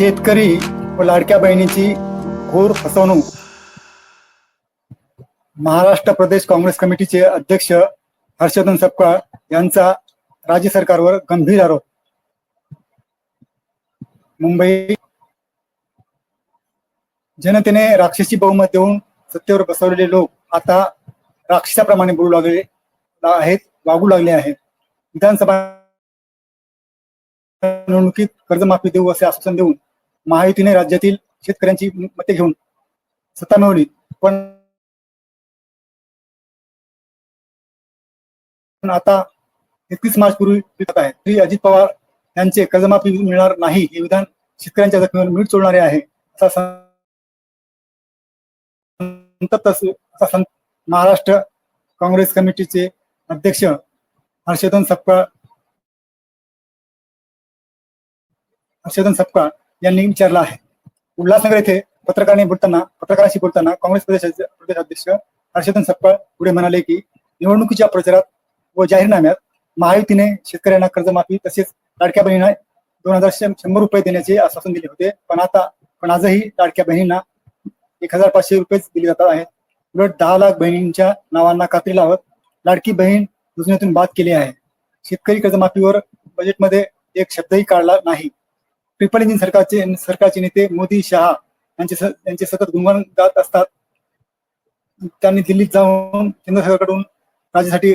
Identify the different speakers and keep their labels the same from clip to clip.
Speaker 1: शेतकरी व लाडक्या बहिणीची घोर फसवणूक. महाराष्ट्र प्रदेश काँग्रेस कमिटीचे अध्यक्ष हर्षवर्धन सपकाळ यांचा राज्य सरकारवर गंभीर आरोप. मुंबई जनतेने राक्षसी बहुमत देऊन सत्तेवर बसवलेले लोक आता राक्षसाप्रमाणे बोलू लागले आहेत वागू लागले आहेत. विधानसभा निवडणुकीत कर्जमाफी देऊ असे आश्वासन देऊन महायुतीने राज्यातील शेतकऱ्यांची मते घेऊन सत्ता मिळवली. पण आता एकतीस मार्च पूर्वी आहे. श्री अजित पवार यांचे कर्जमाफी मिळणार नाही हे विधान शेतकऱ्यांच्या जखमीवर मीठ चोळणारे आहे असा संतप्त महाराष्ट्र काँग्रेस कमिटीचे अध्यक्ष हर्षदन सपकाळ हर्षदन सपकाळ यांनी विचारला आहे. उल्हासनगर येथे पत्रकारांनी बोलताना पत्रकारांशी बोलताना काँग्रेस प्रदेशाचे प्रदेश अध्यक्ष हर्षवर्धन सपकाळ पुढे म्हणाले की निवडणुकीच्या प्रचारात व जाहीरनाम्यात महायुतीने शेतकऱ्यांना कर्जमाफी तसेच लाडक्या बहिणींना दोन हजार शंभर रुपये देण्याचे आश्वासन दिले होते. पण आता पण आजही लाडक्या बहिणींना एक हजार पाचशे रुपयेच दिले जातात आहेत. उलट दहा लाख बहिणींच्या नावांना कात्री लावत लाडकी बहीण योजनेतून बाद केली आहे. शेतकरी कर्जमाफीवर बजेटमध्ये एक शब्दही काढला नाही. ट्रिपल इंजिन सरकारचे सरकारचे नेते मोदी शहा यांचे यांचे सतत गुणगान गात असतात. त्यांनी दिल्लीत जाऊन केंद्र सरकारकडून राज्यासाठी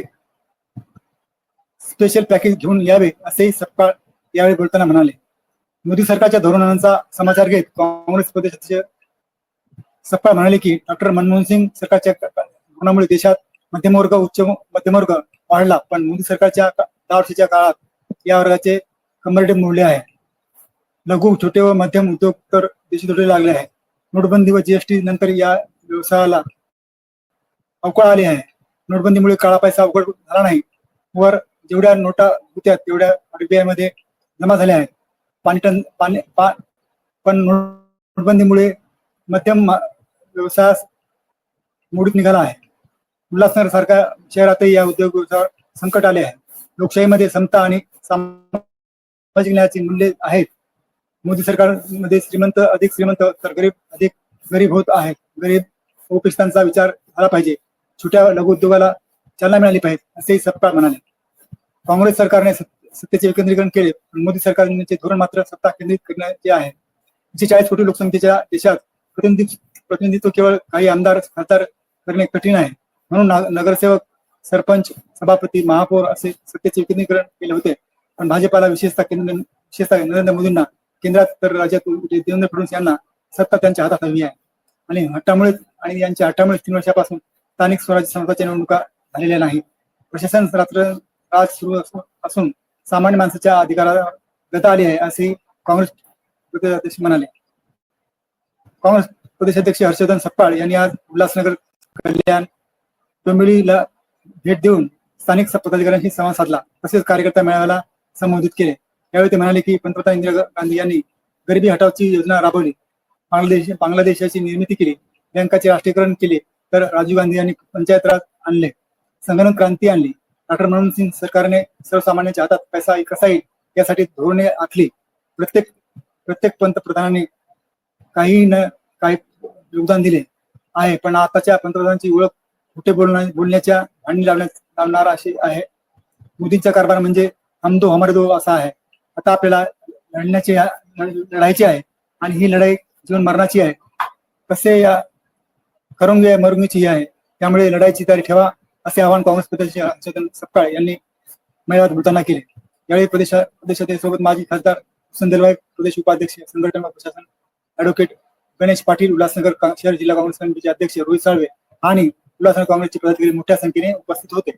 Speaker 1: स्पेशल पॅकेज घेऊन यावे असेही सपकाळ यावेळी बोलताना म्हणाले. मोदी सरकारच्या धोरणांचा समाचार घेत काँग्रेस प्रदेश सपकाळ म्हणाले की डॉक्टर मनमोहन सिंग सरकारच्या धोरणामुळे देशात मध्यमवर्ग उच्च मध्यमवर्ग वाढला पण मोदी सरकारच्या दहा वर्षाच्या काळात या वर्गाचे कंबरडे मोडले आहे. लघु छोटे व मध्यम उद्योग तर देशी लागले आहे. नोटबंदी व जीएसटी नंतर या व्यवसायाला अवकाळ आले आहे. नोटबंदीमुळे काळा पैसा अवघड झाला नाही. वर जेवढ्या नोटा होत्या तेवढ्या आरबीआयमध्ये जमा झाल्या आहेत. पाणी टन पाणी पा पण नोटबंदीमुळे मध्यम व्यवसायास मोडीत निघाला आहे. उल्हासनगर सारख्या शहरातही या उद्योग व्यवसायावर संकट आले आहे. लोकशाहीमध्ये समता आणि सामाजिक न्यायाची मूल्ये आहेत. मोदी सरकारमध्ये श्रीमंत अधिक श्रीमंत तर गरीब अधिक गरीब होत आहे. गरीब ओपिस्तांचा विचार झाला पाहिजे. छोट्या लघु उद्योगाला चालना मिळाली पाहिजे असेही सपकाळ म्हणाले. काँग्रेस सरकारने सत्तेचे विकेंद्रीकरण केले पण मोदी सरकारचे धोरण मात्र सत्ता केंद्रित करण्याचे आहे. एकशे चाळीस कोटी लोकसंख्येच्या देशात प्रतिनिधी प्रतिनिधित्व केवळ काही आमदार खासदार करणे कठीण आहे. म्हणून नगरसेवक सरपंच सभापती महापौर असे सत्तेचे विकेंद्रीकरण केले होते. पण भाजपाला विशेषतः केंद्र विशेषतः नरेंद्र मोदींना केंद्रात तर राज्यात म्हणजे देवेंद्र फडणवीस यांना सत्ता त्यांच्या हातात हवी आहे. आणि हट्टामुळे आणि यांच्या हट्टामुळे तीन वर्षापासून स्थानिक स्वराज्य संस्थाच्या निवडणुका झालेल्या नाहीत. प्रशासन रात्र राज सुरू असून सामान्य माणसाच्या अधिकाराला गता आली आहे असे काँग्रेस प्रदेशाध्यक्ष म्हणाले. काँग्रेस प्रदेशाध्यक्ष हर्षवर्धन सप्पाळ यांनी आज उल्हासनगर कल्याण डोंबिवलीला भेट देऊन स्थानिक पदाधिकाऱ्यांशी संवाद साधला. तसेच कार्यकर्ता मेळाव्याला संबोधित केले. यावेळी ते म्हणाले की पंतप्रधान इंदिरा गांधी यांनी गरिबी हटावची योजना राबवली. बांगलादेश बांगलादेशाची निर्मिती केली. बँकाचे राष्ट्रीयकरण केले. तर राजीव गांधी यांनी पंचायत राज आणले. संगणक क्रांती आणली. डॉक्टर मनमोहन सिंग सरकारने सर्वसामान्यांच्या हातात पैसा कसा येईल यासाठी धोरणे आखली. प्रत्येक प्रत्येक पंतप्रधानांनी काही न काही योगदान दिले. आहे पण आताच्या पंतप्रधानांची ओळख कुठे बोलण्या बोलण्याच्या भांडणी लावण्यात लावणार अशी आहे. मोदींचा कारभार म्हणजे हम दो हमारे दो असा आहे. आता आपल्याला लढण्याची लढायची आहे आणि ही लढाई जीवन मरणाची आहे. कसे या करुंगे मरुंगीची ही आहे त्यामुळे लढाईची तयारी ठेवा असे आवाहन काँग्रेस प्रदेश हर्षवर्धन सपकाळ यांनी मेळाव्यात बोलताना केले. यावेळी प्रदेश सोबत माजी खासदार सुंदरबाई प्रदेश उपाध्यक्ष संघटना प्रशासन ऍडव्होकेट गणेश पाटील उल्हासनगर का- शहर जिल्हा काँग्रेस कमिटीचे अध्यक्ष रोहित साळवे आणि उल्हासनगर काँग्रेसचे पदाधिकारी मोठ्या संख्येने उपस्थित होते.